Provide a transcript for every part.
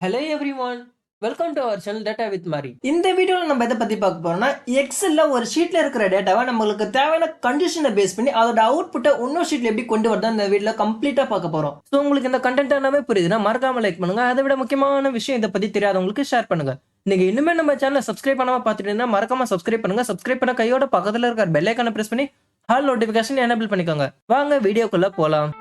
Hello everyone welcome to our channel data with Mari இந்த வீடியோவில் நம்ம எதை பற்றி பார்க்க போகிறோம்னா எக்ஸல்ல ஒரு ஷீட்டில் இருக்கிற டேட்டாவை நம்மளுக்கு தேவையான கண்டிஷனை பேஸ் பண்ணி அதோட அவுட்புட்டை இன்னொரு ஷீட்டில் எப்படி கொண்டு வரதா இந்த வீடியோவில் கம்ப்ளீட்டாக பார்க்க போகிறோம் ஸோ உங்களுக்கு இந்த கண்டென்ட் எல்லாமே புரியுதுன்னா மறக்காம லைக் பண்ணுங்க. அதை விட முக்கியமான விஷயம் இதை பற்றி தெரியாதவங்களுக்கு ஷேர் பண்ணுங்க. நீங்க இன்னுமே நம்ம சேனலை சப்ஸ்கிரைப் பண்ணாமல் பார்த்துட்டீங்கன்னா மறக்காமல் மறக்காம சப்ஸ்கிரைப் பண்ணுங்க. சப்ஸ்கிரைப் பண்ண கையோட பக்கத்துல இருக்கிற பெல்லைக்கான ப்ரெஸ் பண்ணி ஹால் நோட்டிஃபிகேஷன் எனேபிள் பண்ணிக்கோங்க. வாங்க வீடியோக்குள்ளே போகலாம்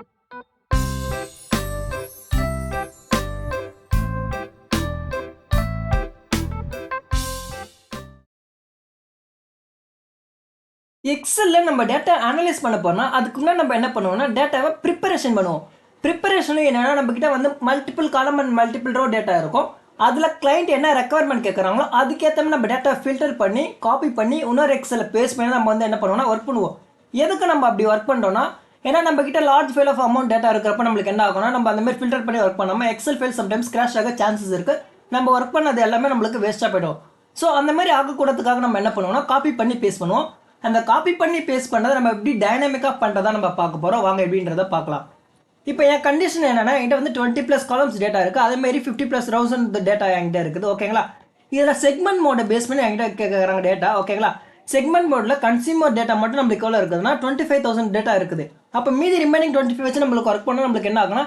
எக்ஸலில் நம்ம டேட்டா அனலைஸ் பண்ண போனால் அதுக்கு முன்னாடி நம்ம என்ன பண்ணுவோம்னா டேட்டாவை ப்ரிப்பரேஷன் பண்ணுவோம். ப்ரிப்பரேஷனும் என்னென்னா நம்மக்கிட்ட வந்து மல்டிபிள் காலம் அண்ட் மல்டிபிள் ரோ டேட்டா இருக்கும். அதில் கிளைண்ட் என்ன ரெக்குவயர்மெண்ட் கேட்குறாங்களோ அதுக்கேற்ற மாதிரி நம்ம டேட்டா ஃபில்டர் பண்ணி காப்பி பண்ணி இன்னொரு எக்ஸலை பேஸ் பண்ணி நம்ம வந்து என்ன பண்ணுவோம்னா ஒர்க் பண்ணுவோம். எதுக்கு நம்ம அப்படி ஒர்க் பண்ணுறோம்னா ஏன்னா நம்ம கிட்ட large file of amount data இருக்கிறப்ப நம்மளுக்கு என்ன ஆகும்னா நம்ம அந்த மாதிரி ஃபில்டர் பண்ணி ஒர்க் பண்ணாமல் எக்ஸல் ஃபைல் சம்டைம்ஸ் கிராஷ் ஆக சான்சஸ் இருக்குது நம்ம ஒர்க் பண்ணது எல்லாமே நம்மளுக்கு வேஸ்ட்டாக போயிடும். ஸோ அந்த மாதிரி ஆகக்கூடாதுக்காக நம்ம என்ன பண்ணுவோம்னா காப்பி பண்ணி பேஸ்ட் பண்ணுவோம். அந்த காப்பி பண்ணி பேஸ்ட் பண்ணதை நம்ம எப்படி டைனாமிக்காக பண்ணுறதா நம்ம பார்க்க போகிறோம் வாங்க எப்படின்றத பார்க்கலாம். இப்போ என் கண்டிஷன் என்னன்னா என்கிட்ட வந்து டுவெண்ட்டி ப்ளஸ் காலம்ஸ் டேட்டா இருக்குது அதேமாரி ஃபிஃப்டி ப்ளஸ் தௌசண்ட் டேட்டா என்கிட்ட இருக்குது. ஓகேங்களா இதில் செக்மெண்ட் மோட பேஸ் பண்ணி என்கிட்ட கேட்குறாங்க டேட்டா ஓகேங்களா செக்மெண்ட் மோடில் கன்சியூமர் டேட்டா மட்டும் நம்மளுக்கு எவ்வளோ இருக்குதுன்னா டுவெண்ட்டி ஃபைவ் தௌசண்ட் டேட்டா இருக்குது. அப்போ மீதி ரிமைனிங் டுவெண்ட்டி ஃபைவ் வச்சு நம்மளுக்கு ஒர்க் பண்ணால் நம்மளுக்கு என்ன ஆகுனா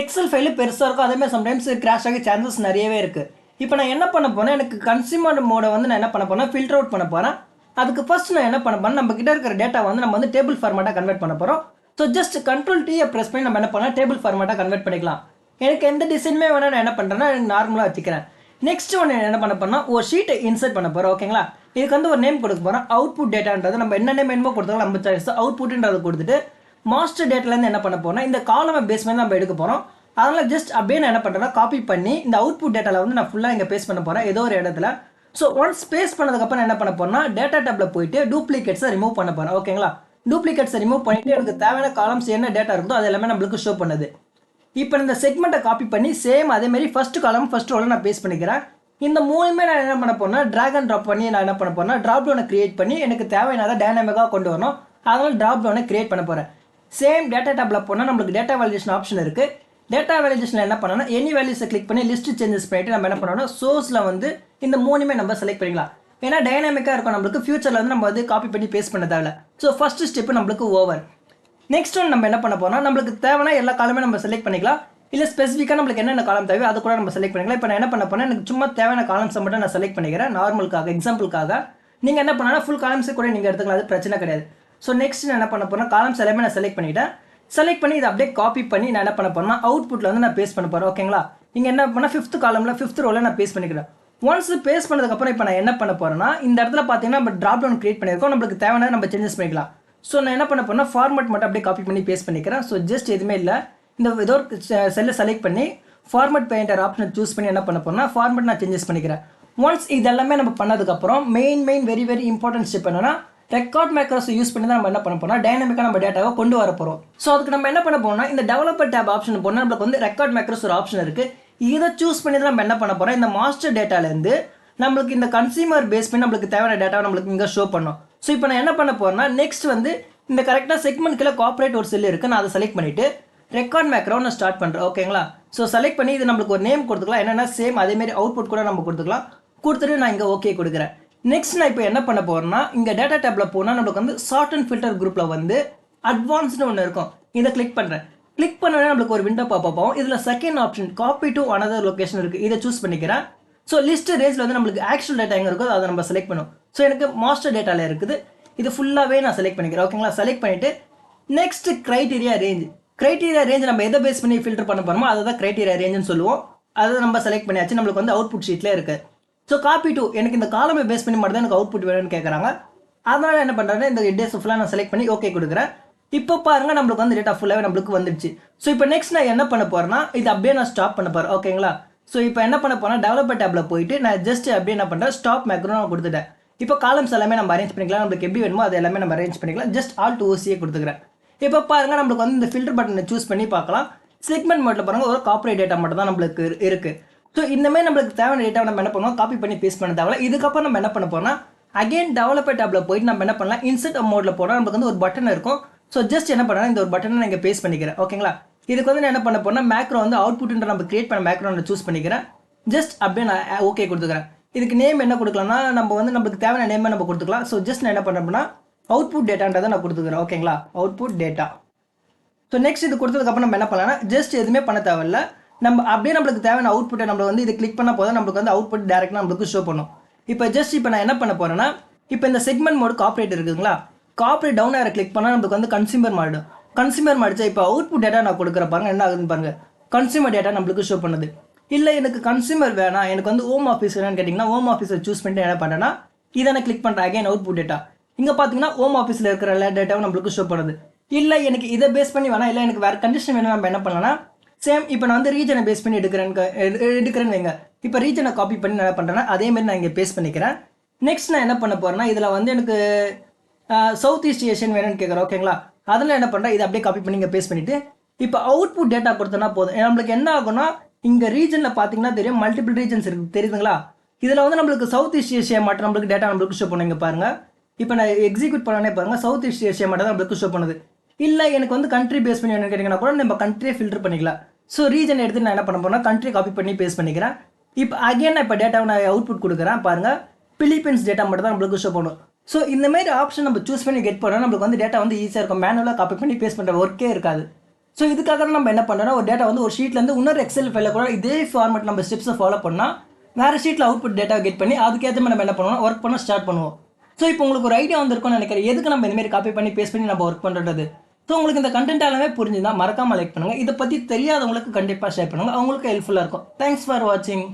எக்ஸல் ஃபைலு பெருசாக இருக்கும். அதே மாதிரி சம்டைம்ஸ் கிராஷ் ஆகி சான்சஸ் நிறையவே இருக்குது இப்போ நான் என்ன பண்ண போனேன் எனக்கு கன்சியூமர் மோடை வந்து நான் என்ன பண்ண போனேன் ஃபில்டர் அவுட் பண்ண போகிறேன் அதுக்கு ஃபர்ஸ்ட் நான் என்ன பண்ண போறேன் நம்ம கிட்ட இருக்கிற டேட்டா வந்து நம்ம வந்து டேபிள் ஃபார்மேட்டாக கன்வெர்ட் பண்ண போகிறோம் ஸோ ஜஸ்ட் கண்ட்ரோல் டீயை ப்ரெஸ் பண்ணி நம்ம என்ன பண்ணலாம் டேபிள் ஃபார்மேட்டாக கன்வெர்ட் பண்ணிக்கலாம். எனக்கு எந்த டிசைனுமே வேணால் நான் என்ன பண்ணுறேன்னா நார்மலாக வச்சுக்கிறேன். நெக்ஸ்ட் ஒன்று என்ன பண்ண போனால் ஒரு ஷீட்டை இன்சர்ட் பண்ண போகிறோம் ஓகேங்களா இதுக்கு வந்து ஒரு நேம் கொடுக்க போகிறோம் அவுட்புட் டேட்டான்றது நம்ம என்ன நேம் கொடுத்தாலும் நம்ம சாய்ஸ் அவுட்புட்ன்றது கொடுத்துட்டு மாஸ்டர் டேட்டாலேருந்து என்ன பண்ண போறோம்னா இந்த காலமை பேஸ் பண்ணி நம்ம எடுக்க போகிறோம் அதனால் ஜஸ்ட் அப்படியே நான் என்ன பண்ணுறேன்னா காப்பி பண்ணி இந்த அவுட்புட் டேட்டாவில் வந்து நான் ஃபுல்லாக இங்கே பேஸ் பண்ண போகிறேன் ஏதோ ஒரு இடத்துல. ஸோ ஒன்ஸ் பேஸ்ட் பண்ணதுக்கப்புறம் என்ன பண்ண போறேன்னா டேட்டா டேப்பில் போயிட்டு டூப்ளிகேட்ஸை ரிமூவ் பண்ண போகிறேன் ஓகேங்களா டூப்ளிகேட்ஸை ரிமூவ் பண்ணிட்டு எனக்கு தேவையான காலம்ஸ் என்ன டேட்டா இருக்குதோ அது எல்லாமே நம்மளுக்கு ஷோ பண்ணுது. இப்போ இந்த செக்மெண்ட்டை காப்பி பண்ணி சேம் அதே மாதிரி ஃபர்ஸ்ட் காலம் ஃபர்ஸ்ட் ரோல நான் பேஸ்ட் பண்ணிக்கிறேன். இந்த மூணுமே நான் என்ன பண்ண போனால் ட்ராக் அண்ட் ட்ராப் பண்ணி நான் என்ன பண்ண போறேன்னா ட்ராப் டவுனை கிரியேட் பண்ணி எனக்கு தேவையானதை டைனாமிக்காக கொண்டு வரணும். அதனால் ட்ராப் டவுனை கிரியேட் பண்ண போகிறேன் சேம் டேட்டா டேப்பில் போனால் நம்மளுக்கு டேட்டா வேலிடேஷன் ஆப்ஷன் இருக்குது டேட்டா வேலிடேஷனில் என்ன பண்ணோம்னா எனி வேல்யூஸை கிளிக் பண்ணி லிஸ்ட் சேஞ்சஸ் பண்ணிட்டு நம்ம என்ன பண்ணோம்னா சோர்ஸில் வந்து இந்த மூணுமே நம்ம செலக்ட் பண்ணிக்கலாம். ஏன்னா டைனாமிக்காக இருக்கும் நம்மளுக்கு. ஃபியூச்சரில் வந்து நம்ம வந்து காப்பி பண்ணி பேஸ்ட் பண்ண தேவை ஸோ ஃபஸ்ட்டு ஸ்டெப் நம்மளுக்கு ஓவர் நெக்ஸ்ட் ஒன் நம்ம என்ன பண்ண போனால் நம்மளுக்கு தேவையான எல்லா காலமே நம்ம செலக்ட் பண்ணிக்கலாம். இல்லை ஸ்பெசிஃபிக்காக நம்மளுக்கு என்னென்ன காலம் தேவை அது கூட நம்ம செலக்ட் பண்ணிக்கலாம். இப்போ நான் என்ன பண்ண போறேன் எனக்கு சும்மா தேவையான காலம்ஸை மட்டும் நான் செலக்ட் பண்ணிக்கிறேன். நார்மலுக்காக எக்ஸாம்பிளுக்காக நீங்கள் என்ன பண்ணனா ஃபுல் காலம்ஸை கூட நீங்கள் எடுத்துக்கலாம். அது பிரச்சனை கிடையாது. ஸோ நெக்ஸ்ட் நான் என்ன பண்ண போறேன் காலம்ஸ் எல்லாமே நான் செலக்ட் பண்ணிட்டேன். செலக்ட் பண்ணி இதை அப்படியே காப்பி பண்ணி நான் என்ன பண்ண போறேன்னா அவுட்புட்டில் வந்து நான் பேஸ்ட் பண்ண போகிறேன் ஓகேங்களா நீங்கள் என்ன பண்ணால் ஃபிஃப்த் காலமில் ஃபிஃப்த் ரோவில் நான் பேஸ்ட் பண்ணிக்கிறேன். ஒன்ஸ் பேஸ்ட் பண்ணதுக்கப்புறம் இப்போ நான் என்ன பண்ண போறேன்னா இந்த இடத்துல பார்த்தீங்கன்னா நம்ம ட்ராப் டவுன் கிரியேட் பண்ணியிருக்கோம். நம்மளுக்கு தேவையான நம்ம சேஞ்சஸ் பண்ணிக்கலாம். ஸோ நான் என்ன பண்ண போகிறேன்னா ஃபார்மேட் மட்டும் அப்படியே காப்பி பண்ணி பேஸ்ட் பண்ணிக்கிறேன். ஸோ ஜஸ்ட் எதுவுமே இல்லை. இந்த ஏதோ ஒரு செல்லை செலக்ட் பண்ணி ஃபார்மேட் பெயிண்டர் ஆப்ஷனை சூஸ் பண்ணி என்ன பண்ண போகிறேன்னா ஃபார்மேட் நான் சேஞ்சஸ் பண்ணிக்கிறேன். ஒன்ஸ் இதெல்லாமே நம்ம பண்ணதுக்கப்புறம் main main very very important step என்னன்னா ரெக்கார்ட் மேக்கர்ஸ் யூஸ் பண்ணி தான் நம்ம என்ன பண்ண போனால் டைனமிக்காக நம்ம டேட்டாவை கொண்டு வர போகிறோம் ஸோ அதுக்கு நம்ம என்ன பண்ண போகிறோம்னா இந்த டெவலப்பர் டேப் ஆப்ஷன் போனால் நம்மளுக்கு வந்து ரெக்கார்ட் மேக்கர்ஸ் ஒரு ஆப்ஷன் இருக்குது இதை சூஸ் பண்ணி தான் நம்ம என்ன பண்ண போகிறோம் இந்த மாஸ்டர் டேட்டாலேருந்து நம்மளுக்கு இந்த கன்சியூமர் பேஸ் பண்ணி நம்மளுக்கு தேவையான டேட்டாவை நம்மளுக்கு இங்கே ஷோ பண்ணோம். ஸோ இப்போ நான் என்ன பண்ண போகிறேன்னா நெக்ஸ்ட் வந்து இந்த கரெக்டாக செக்மெண்ட் கீழே காப்பரேட் ஒரு செல் இருக்குது நான் அதை செலக்ட் பண்ணிவிட்டு ரெக்கார்ட் மேக்கரோ நான் ஸ்டார்ட் பண்ணுறேன் ஓகேங்களா ஸோ செலக்ட் பண்ணி இது நம்மளுக்கு ஒரு நேம் கொடுத்துக்கலாம். என்னென்னா சேம் அதேமாரி அவுட்புட் கூட நம்ம கொடுத்துக்கலாம். கொடுத்துட்டு நான் இங்கே ஓகே கொடுக்குறேன். நெக்ஸ்ட் நான் இப்போ என்ன பண்ண போகிறேன்னா இங்கே டேட்டா டேப்பில் போனால் நம்மளுக்கு வந்து ஷார்ட் அண்ட் ஃபில்டர் குரூப்பில் வந்து அட்வான்ஸ்னு ஒன்று இருக்கும். இதை கிளிக் பண்ணுறேன் கிளிக் பண்ணோடனே நம்மளுக்கு ஒரு விண்டோ பாப்பப் ஆகும். இதில் second option copy to another location இருக்குது இதை சூஸ் பண்ணிக்கிறேன். ஸோ லிஸ்ட் ரேஞ்சில் வந்து நம்மளுக்கு ஆக்சுவல் டேட்டா எங்கே இருக்கோ அதை நம்ம செலக்ட் பண்ணுவோம். ஸோ எனக்கு மாஸ்டர் டேட்டாவில் இருக்குது. இது ஃபுல்லாகவே நான் செலக்ட் பண்ணிக்கிறேன். ஓகேங்களா செலக்ட் பண்ணிவிட்டு next criteria range criteria range நம்ம எதை பேஸ் பண்ணி ஃபில்டர் பண்ண போகிறோமோ அதை தான் க்ரைட்டீரியா ரேஞ்சுன்னு சொல்லுவோம். அதை நம்ம செலக்ட் பண்ணியாச்சு. நம்மளுக்கு வந்து அவுட்புட் ஷீட்டில் இருக்குது ஸோ காப்பி டூ எனக்கு இந்த காலமை பேஸ் பண்ணி மட்டும் தான் எனக்கு அவுட்புட் வேணும்னு கேட்குறாங்க அதனால் என்ன பண்ணுறேன்னா இந்த டேஸ் ஃபுல்லாக நான் செலக்ட் பண்ணி ஓகே கொடுக்குறேன். இப்போ பாருங்க நம்மளுக்கு வந்து டேட்டா ஃபுல்லாகவே நம்மளுக்கு வந்துடுச்சு. ஸோ இப்போ நெக்ஸ்ட் நான் என்ன பண்ண போகிறேன்னா இது அப்படியே நான் ஸ்டாப் பண்ண போகிறேன் ஓகேங்களா ஸோ இப்போ என்ன பண்ண போனால் டெவலப்பர் டேப்பில் போயிட்டு நான் ஜஸ்ட் அப்படியே என்ன பண்ணுறேன் ஸ்டாப் மேக்ரோ நான் கொடுத்துட்டேன். இப்போ காலம்ஸ் எல்லாமே நம்ம அரேஞ்ச் பண்ணிக்கலாம். நம்மளுக்கு எப்படி வேணுமோ அது எல்லாமே நம்ம அரேஞ்ச் பண்ணிக்கலாம். ஜஸ்ட் ஆல் டு ஓசியே கொடுத்துக்கிறேன். இப்போ பாருங்கள் நம்மளுக்கு வந்து இந்த ஃபில்டர் பட்டனை சூஸ் பண்ணி பார்க்கலாம். செக்மெண்ட் மட்டும் பாருங்க ஒரு காப்பரேட் டேட்டா மட்டும் தான் நம்மளுக்கு இருக்குது ஸோ இந்த மாதிரி நம்மளுக்கு தேவையான டேட்டா நம்ம என்ன பண்ணுவோம்? காப்பி பண்ணி பேஸ்ட் பண்ண தேவை இதுக்கப்புறம் நம்ம என்ன பண்ண போறோம்னா அகைன் டெவலப்பர் டேப்ல போயிட்டு நம்ம என்ன பண்ணலாம்? இன்சர்ட் மோட்ல போனால் நமக்கு வந்து ஒரு பட்டன் இருக்கும். ஸோ ஜஸ்ட் என்ன பண்ணலாம்? இந்த ஒரு பட்டனை நான் இங்கே பேஸ்ட் பண்ணிக்கிறேன். ஓகேங்களா இதுக்கு வந்து நான் என்ன பண்ண போனால் மேக்ரோ வந்து அவுட்புட்ன்ற நம்ம கிரியேட் பண்ண மேக்ரோ நான் சூஸ் பண்ணிக்கிறேன். ஜஸ்ட் அப்படியே நான் ஓகே கொடுத்துக்கிறேன். இதுக்கு நேம் என்ன கொடுக்கலாம்னா நம்ம வந்து நம்மளுக்கு தேவையான நேமை நம்ம கொடுத்துக்கலாம். ஸோ ஜஸ்ட் நான் என்ன பண்ணுறேன்னா அவுட்புட் டேட்டான்றதை நான் கொடுத்துக்கிறேன். ஓகேங்களா அவுட்புட் டேட்டா ஸோ நெக்ஸ்ட் இது கொடுத்ததுக்கப்புறம் நம்ம என்ன பண்ணலாம்னா ஜஸ்ட் எதுவுமே பண்ண தேவையில்ல. நம்ம அப்படியே நம்மளுக்கு தேவையான அவுட்புட்டை நம்ம வந்து இது கிளிக் பண்ண போதும். நம்மளுக்கு வந்து அவுட்புட் டேரெக்டாக நம்மளுக்கு ஷோ பண்ணும். இப்போ ஜஸ்ட் இப்போ நான் என்ன பண்ண போறேன்னா இப்போ இந்த செக்மெண்ட் மோடு காப்ரேட் இருக்குங்களா காப்ரேட் டவுன் ஆகிற கிளிக் பண்ணால் நம்மளுக்கு வந்து கன்சியூமர் மாறிடும் கன்சியூமர் மாறிச்சா இப்போ அவுட்புட் டேட்டா நான் கொடுக்குற பாருங்க. என்ன ஆகுதுன்னு பாருங்க. கன்சியூமர் டேட்டா நம்மளுக்கு ஷோ பண்ணுது. இல்லை எனக்கு கன்சியூமர் வேணாம். எனக்கு வந்து ஹோம் ஆஃபீஸ் வேணும்னு கேட்டிங்கன்னா ஹோம் ஆஃபீஸை சூஸ் பண்ணிட்டு என்ன பண்ணேன்னா இதை நான் கிளிக் பண்ணுறேன் அகைன் அவுட்புட் டேட்டா இங்கே பார்த்தீங்கன்னா ஹோம் ஆஃபீஸில் இருக்கிற எல்லா டேட்டாவும் நம்மளுக்கு ஷோ பண்ணுது. இல்லை எனக்கு இதை பேஸ் பண்ணி வேணாம். இல்லை எனக்கு வேறு கண்டிஷன் வேணும் நம்ம என்ன பண்ணலாம்னா சேம் இப்போ நான் வந்து ரீஜனை பேஸ் பண்ணி எடுக்கிறேன்னு எடுக்கிறேன்னு வைங்க. இப்போ ரீஜனை காப்பி பண்ணி நான் என்ன பண்ணுறேன்னா அதே மாதிரி நான் இங்கே பேஸ் பண்ணிக்கிறேன். நெக்ஸ்ட் நான் என்ன பண்ண போகிறேன்னா இதில் வந்து எனக்கு சவுத் ஈஸ்ட் ஏஷியன் வேணும்னு கேட்குறேன் ஓகேங்களா அதில் என்ன பண்ணுறேன் இதை அப்படியே காப்பி பண்ணி இங்கே பேஸ்ட் பண்ணிவிட்டு இப்போ அவுட்புட் டேட்டா கொடுத்தனா போதும். நம்மளுக்கு என்ன ஆகும்னா இங்கே ரீஜனில் பார்த்தீங்கன்னா தெரியும் மல்டிபிள் ரீஜன்ஸ் இருக்குது தெரியுதுங்களா? இதில் வந்து நம்மளுக்கு சவுத் ஈஸ்ட் ஏஷியா மட்டும் நம்மளுக்கு டேட்டா நம்மளுக்கு ஷோ பண்ணுங்க பாருங்க. இப்போ நான் எக்ஸிக்யூட் பண்ணனே பாருங்க சவுத் ஈஸ்ட் ஏஷியா மட்டும் தான் நம்மளுக்கு ஷோ பண்ணுது. இல்லை எனக்கு வந்து கண்ட்ரி பேஸ் பண்ணி வேணும்னு கேட்டிங்கன்னா கூட நம்ம கண்ட்ரியை ஃபில்டர் பண்ணிக்கலாம். ஸோ ரீஜன் எடுத்து நான் என்ன பண்ண போனால் கண்ட்ரி காப்பி பண்ணி பேஸ்ட் பண்ணிக்கிறேன். இப்போ அகைன் நான் இப்போ டேட்டாவை நான் அவுட்புட் கொடுக்குறேன். பாருங்க பிலிப்பைன்ஸ் டேட்டா மட்டும் தான் நம்மளுக்கு ஷோ பண்ணும். ஸோ இந்த மாதிரி ஆப்ஷன் நம்ம சூஸ் பண்ணி கெட் பண்ணால் நம்மளுக்கு வந்து டேட்டா வந்து ஈஸியாக இருக்கும். மேனுவலாக காப்பி பண்ணி பேஸ்ட் பண்ணுற ஒர்க்கே இருக்காது. ஸோ இதுக்காக நம்ம என்ன பண்ணுறோம்னா ஒரு டேட்டா வந்து ஒரு ஷீட்லேருந்து இன்னொரு எக்ஸல் ஃபைல கூட இதே ஃபார்மேட் நம்ம ஸ்டெப்ஸை ஃபாலோ பண்ணால் வேறு ஷீட்டில் அவுட்புட் டேட்டா கெட் பண்ணி அதுக்கேற்ற மாதிரி நம்ம என்ன பண்ணுவோம் ஒர்க் பண்ண ஸ்டார்ட் பண்ணுவோம். ஸோ இப்போ உங்களுக்கு ஒரு ஐடியா வந்திருக்கும்னு நினைக்கிறேன். எதுக்கு நம்ம இந்தமாரி காப்பி பண்ணி பேஸ்ட் பண்ணி நம்ம ஒர்க் பண்ணுறது ஸோ உங்களுக்கு இந்த கண்டென்ட் எல்லாமே புரிஞ்சுதான் மறக்காமல் லைக் பண்ணுங்கள் இதை பற்றி தெரியாதவங்களுக்கு கண்டிப்பாக ஷேர் பண்ணுங்கள் அவங்களுக்கு ஹெல்ப்ஃபுல்லாக இருக்கும். தேங்க்ஸ் ஃபார் வாட்சிங்